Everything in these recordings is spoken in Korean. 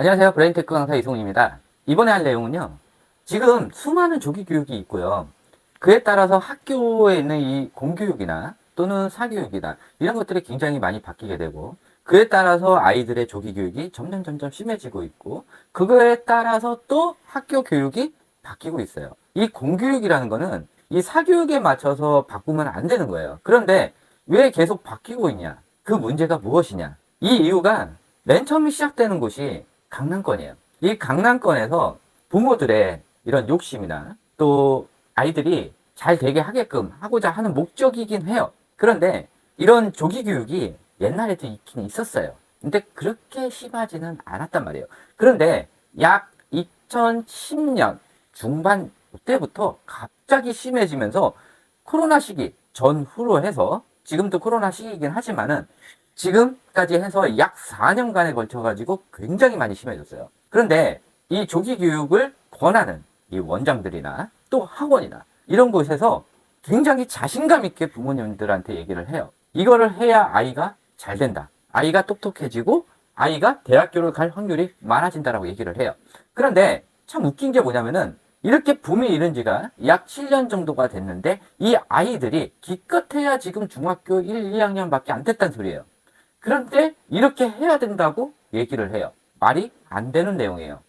안녕하세요. 브레인테크 강사 이송입니다. 이번에 할 내용은요. 지금 수많은 조기 교육이 있고요. 그에 따라서 학교에 있는 이 공교육이나 또는 사교육이나 이런 것들이 굉장히 많이 바뀌게 되고 그에 따라서 아이들의 조기 교육이 점점 점점 심해지고 있고 그거에 따라서 또 학교 교육이 바뀌고 있어요. 이 공교육이라는 거는 이 사교육에 맞춰서 바꾸면 안 되는 거예요. 그런데 왜 계속 바뀌고 있냐? 그 문제가 무엇이냐? 이 이유가 맨 처음 시작되는 곳이 강남권이에요. 이 강남권에서 부모들의 이런 욕심이나 또 아이들이 잘 되게 하게끔 하고자 하는 목적이긴 해요. 그런데 이런 조기 교육이 옛날에도 있긴 있었어요. 근데 그렇게 심하지는 않았단 말이에요. 그런데 약 2010년 중반 때부터 갑자기 심해지면서 코로나 시기 전후로 해서 지금도 코로나 시기이긴 하지만은 지금까지 해서 약 4년간에 걸쳐가지고 굉장히 많이 심해졌어요. 그런데 이 조기 교육을 권하는 이 원장들이나 또 학원이나 이런 곳에서 굉장히 자신감 있게 부모님들한테 얘기를 해요. 이거를 해야 아이가 잘 된다. 아이가 똑똑해지고 아이가 대학교를 갈 확률이 많아진다라고 얘기를 해요. 그런데 참 웃긴 게 뭐냐면은 이렇게 붐이 이른 지가 약 7년 정도가 됐는데 이 아이들이 기껏해야 지금 중학교 1, 2학년밖에 안 됐단 소리예요. 그런데 이렇게 해야 된다고 얘기를 해요. 말이 안 되는 내용이에요.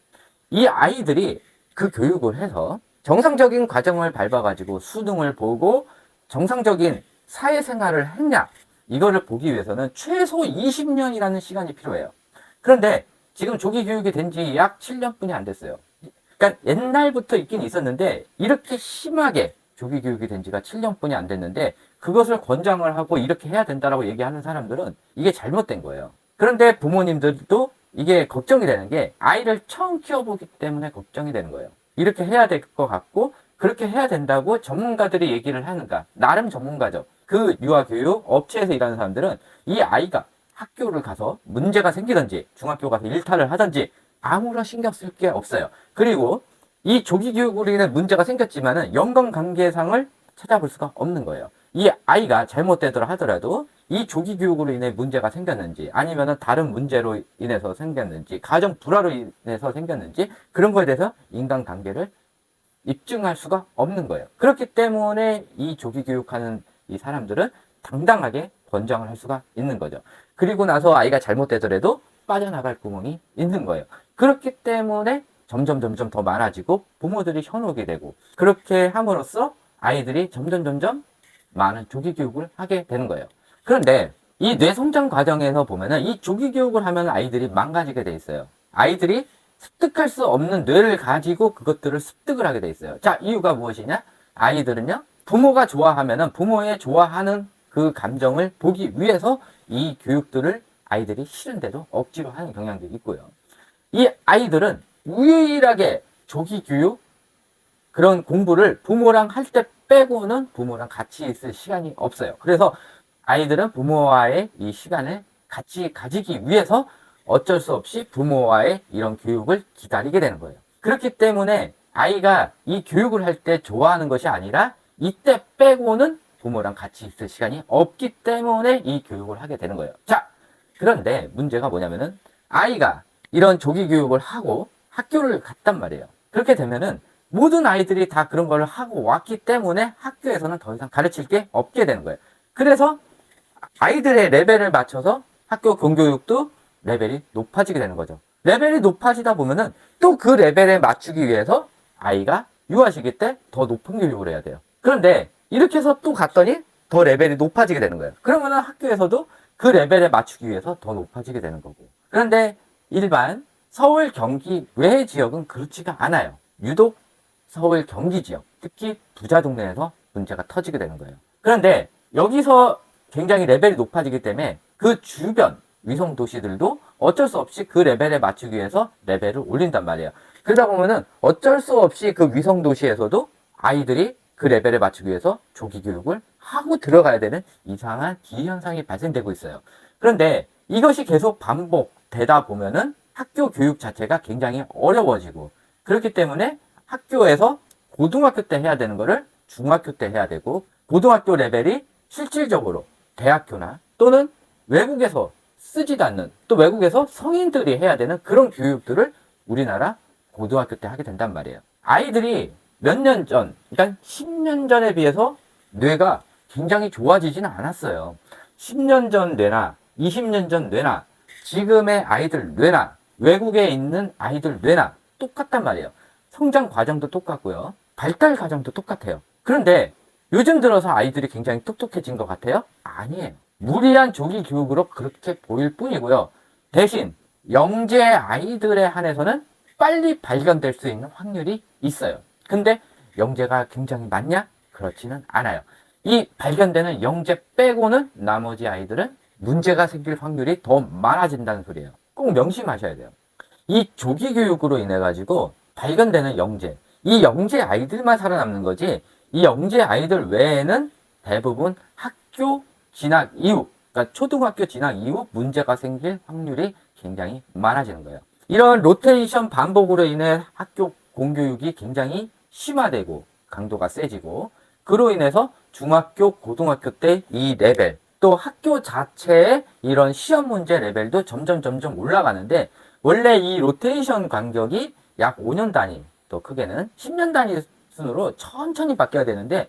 이 아이들이 그 교육을 해서 정상적인 과정을 밟아가지고 수능을 보고 정상적인 사회생활을 했냐 이거를 보기 위해서는 최소 20년이라는 시간이 필요해요. 그런데 지금 조기 교육이 된 지 약 7년뿐이 안 됐어요. 그러니까 옛날부터 있긴 있었는데 이렇게 심하게 조기 교육이 된 지가 7년뿐이 안 됐는데 그것을 권장을 하고 이렇게 해야 된다라고 얘기하는 사람들은 이게 잘못된 거예요. 그런데 부모님들도 이게 걱정이 되는 게 아이를 처음 키워보기 때문에 걱정이 되는 거예요. 이렇게 해야 될 것 같고 그렇게 해야 된다고 전문가들이 얘기를 하는가? 나름 전문가죠. 그 유아교육 업체에서 일하는 사람들은 이 아이가 학교를 가서 문제가 생기든지 중학교 가서 일탈을 하든지 아무런 신경 쓸 게 없어요. 그리고 이 조기 교육으로 인해 문제가 생겼지만은 연관 관계상을 찾아볼 수가 없는 거예요. 이 아이가 잘못되더라 하더라도 이 조기 교육으로 인해 문제가 생겼는지 아니면은 다른 문제로 인해서 생겼는지 가정 불화로 인해서 생겼는지 그런 거에 대해서 인간 관계를 입증할 수가 없는 거예요. 그렇기 때문에 이 조기 교육하는 이 사람들은 당당하게 권장을 할 수가 있는 거죠. 그리고 나서 아이가 잘못되더라도 빠져나갈 구멍이 있는 거예요. 그렇기 때문에 점점 점점 더 많아지고 부모들이 현혹이 되고 그렇게 함으로써 아이들이 점점 점점 많은 조기 교육을 하게 되는 거예요. 그런데 이 뇌 성장 과정에서 보면은 이 조기 교육을 하면 아이들이 망가지게 돼 있어요. 아이들이 습득할 수 없는 뇌를 가지고 그것들을 습득을 하게 돼 있어요. 자, 이유가 무엇이냐? 아이들은요, 부모가 좋아하면은 부모의 좋아하는 그 감정을 보기 위해서 이 교육들을 아이들이 싫은데도 억지로 하는 경향도 있고요. 이 아이들은 유일하게 조기 교육 그런 공부를 부모랑 할 때 빼고는 부모랑 같이 있을 시간이 없어요. 그래서 아이들은 부모와의 이 시간을 같이 가지기 위해서 어쩔 수 없이 부모와의 이런 교육을 기다리게 되는 거예요. 그렇기 때문에 아이가 이 교육을 할 때 좋아하는 것이 아니라 이때 빼고는 부모랑 같이 있을 시간이 없기 때문에 이 교육을 하게 되는 거예요. 자, 그런데 문제가 뭐냐면은 아이가 이런 조기 교육을 하고 학교를 갔단 말이에요. 그렇게 되면은 모든 아이들이 다 그런 걸 하고 왔기 때문에 학교에서는 더 이상 가르칠 게 없게 되는 거예요. 그래서 아이들의 레벨을 맞춰서 학교 공교육도 레벨이 높아지게 되는 거죠. 레벨이 높아지다 보면은 또 그 레벨에 맞추기 위해서 아이가 유아시기 때 더 높은 교육을 해야 돼요. 그런데 이렇게 해서 또 갔더니 더 레벨이 높아지게 되는 거예요. 그러면은 학교에서도 그 레벨에 맞추기 위해서 더 높아지게 되는 거고. 그런데 일반 서울 경기 외 지역은 그렇지가 않아요. 유독 서울 경기 지역, 특히 부자 동네에서 문제가 터지게 되는 거예요. 그런데 여기서 굉장히 레벨이 높아지기 때문에 그 주변 위성 도시들도 어쩔 수 없이 그 레벨에 맞추기 위해서 레벨을 올린단 말이에요. 그러다 보면은 어쩔 수 없이 그 위성 도시에서도 아이들이 그 레벨에 맞추기 위해서 조기 교육을 하고 들어가야 되는 이상한 기현상이 발생되고 있어요. 그런데 이것이 계속 반복되다 보면은 학교 교육 자체가 굉장히 어려워지고 그렇기 때문에 학교에서 고등학교 때 해야 되는 거를 중학교 때 해야 되고 고등학교 레벨이 실질적으로 대학교나 또는 외국에서 쓰지도 않는 또 외국에서 성인들이 해야 되는 그런 교육들을 우리나라 고등학교 때 하게 된단 말이에요. 아이들이 몇 년 전, 그러니까 10년 전에 비해서 뇌가 굉장히 좋아지지는 않았어요. 10년 전 뇌나 20년 전 뇌나 지금의 아이들 뇌나 외국에 있는 아이들 뇌나 똑같단 말이에요. 성장 과정도 똑같고요. 발달 과정도 똑같아요. 그런데 요즘 들어서 아이들이 굉장히 똑똑해진 것 같아요? 아니에요. 무리한 조기 교육으로 그렇게 보일 뿐이고요. 대신 영재 아이들에 한해서는 빨리 발견될 수 있는 확률이 있어요. 근데 영재가 굉장히 많냐? 그렇지는 않아요. 이 발견되는 영재 빼고는 나머지 아이들은 문제가 생길 확률이 더 많아진다는 소리예요. 꼭 명심하셔야 돼요. 이 조기 교육으로 인해 가지고 발견되는 영재, 이 영재 아이들만 살아남는 거지, 이 영재 아이들 외에는 대부분 학교 진학 이후, 그러니까 초등학교 진학 이후 문제가 생길 확률이 굉장히 많아지는 거예요. 이런 로테이션 반복으로 인해 학교 공교육이 굉장히 심화되고 강도가 세지고 그로 인해서 중학교, 고등학교 때 이 레벨 또 학교 자체의 이런 시험 문제 레벨도 점점 점점 올라가는데 원래 이 로테이션 간격이 약 5년 단위 또 크게는 10년 단위 순으로 천천히 바뀌어야 되는데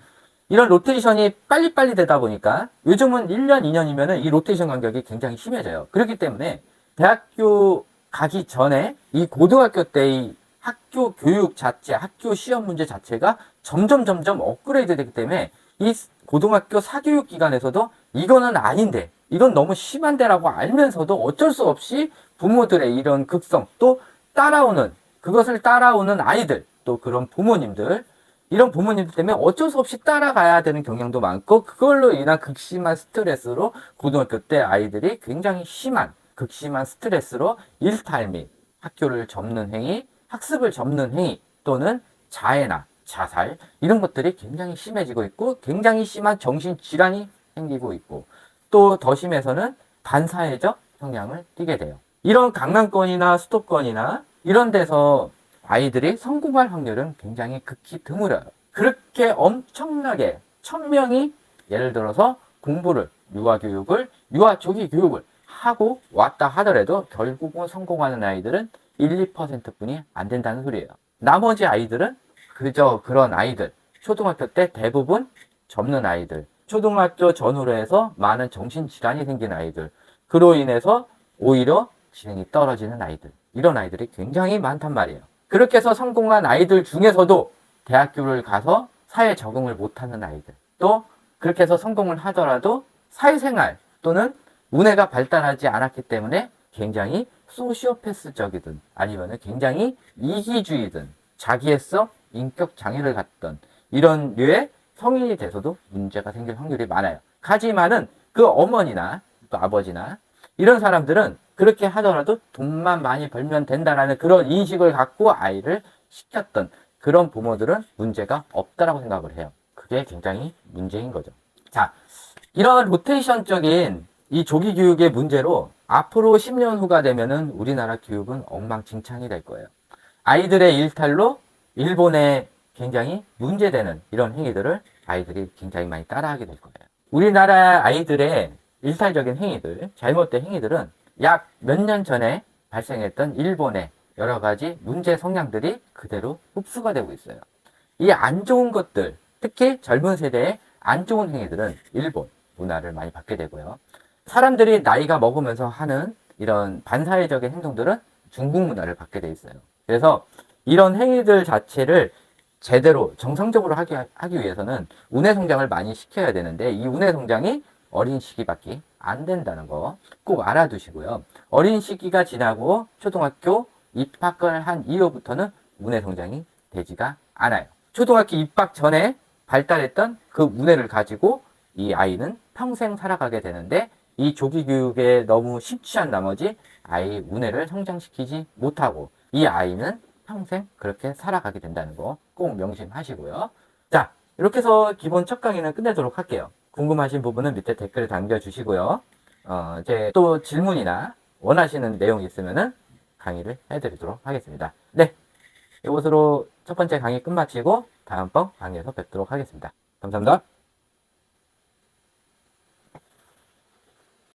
이런 로테이션이 빨리빨리 되다 보니까 요즘은 1년, 2년이면은 이 로테이션 간격이 굉장히 심해져요. 그렇기 때문에 대학교 가기 전에 이 고등학교 때의 학교 교육 자체, 학교 시험 문제 자체가 점점 점점 업그레이드 되기 때문에 이 고등학교 사교육 기관에서도 이거는 아닌데, 이건 너무 심한데라고 알면서도 어쩔 수 없이 부모들의 이런 극성, 또 따라오는, 그것을 따라오는 아이들, 또 그런 부모님들, 이런 부모님들 때문에 어쩔 수 없이 따라가야 되는 경향도 많고, 그걸로 인한 극심한 스트레스로 고등학교 때 아이들이 굉장히 심한, 극심한 스트레스로 일탈 및 학교를 접는 행위, 학습을 접는 행위 또는 자해나 자살 이런 것들이 굉장히 심해지고 있고 굉장히 심한 정신 질환이 생기고 있고 또 더 심해서는 반사회적 성향을 띠게 돼요. 이런 강남권이나 수도권이나 이런 데서 아이들이 성공할 확률은 굉장히 극히 드물어요. 그렇게 엄청나게 천 명이 예를 들어서 공부를 유아 교육을 유아 조기 교육을 하고 왔다 하더라도 결국은 성공하는 아이들은 1, 2% 뿐이 안 된다는 소리예요. 나머지 아이들은 그저 그런 아이들, 초등학교 때 대부분 접는 아이들, 초등학교 전후로 해서 많은 정신질환이 생긴 아이들, 그로 인해서 오히려 지능이 떨어지는 아이들, 이런 아이들이 굉장히 많단 말이에요. 그렇게 해서 성공한 아이들 중에서도 대학교를 가서 사회 적응을 못하는 아이들, 또 그렇게 해서 성공을 하더라도 사회생활 또는 문해가 발달하지 않았기 때문에 굉장히 소시오패스적이든 아니면 굉장히 이기주의든 자기애성, 인격 장애를 갖던 이런 류의 성인이 돼서도 문제가 생길 확률이 많아요. 하지만은 그 어머니나 또 아버지나 이런 사람들은 그렇게 하더라도 돈만 많이 벌면 된다라는 그런 인식을 갖고 아이를 시켰던 그런 부모들은 문제가 없다라고 생각을 해요. 그게 굉장히 문제인 거죠. 자, 이런 로테이션적인 이 조기 교육의 문제로 앞으로 10년 후가 되면은 우리나라 교육은 엉망진창이 될 거예요. 아이들의 일탈로 일본에 굉장히 문제되는 이런 행위들을 아이들이 굉장히 많이 따라하게 될 거예요. 우리나라 아이들의 일탈적인 행위들, 잘못된 행위들은 약 몇 년 전에 발생했던 일본의 여러 가지 문제 성향들이 그대로 흡수가 되고 있어요. 이 안 좋은 것들, 특히 젊은 세대의 안 좋은 행위들은 일본 문화를 많이 받게 되고요. 사람들이 나이가 먹으면서 하는 이런 반사회적인 행동들은 중국 문화를 받게 돼 있어요. 그래서 이런 행위들 자체를 제대로 정상적으로 하기, 하기 위해서는 운해 성장을 많이 시켜야 되는데 이 운해 성장이 어린 시기밖에 안 된다는 거 꼭 알아두시고요. 어린 시기가 지나고 초등학교 입학을 한 이후부터는 운해 성장이 되지가 않아요. 초등학교 입학 전에 발달했던 그 운해를 가지고 이 아이는 평생 살아가게 되는데 이 조기 교육에 너무 심취한 나머지 아이 운해를 성장시키지 못하고 이 아이는 평생 그렇게 살아가게 된다는 거 꼭 명심하시고요. 자, 이렇게 해서 기본 첫 강의는 끝내도록 할게요. 궁금하신 부분은 밑에 댓글 남겨주시고요. 어, 이제 또 질문이나 원하시는 내용이 있으면은 강의를 해드리도록 하겠습니다. 네. 이것으로 첫 번째 강의 끝마치고 다음번 강의에서 뵙도록 하겠습니다. 감사합니다.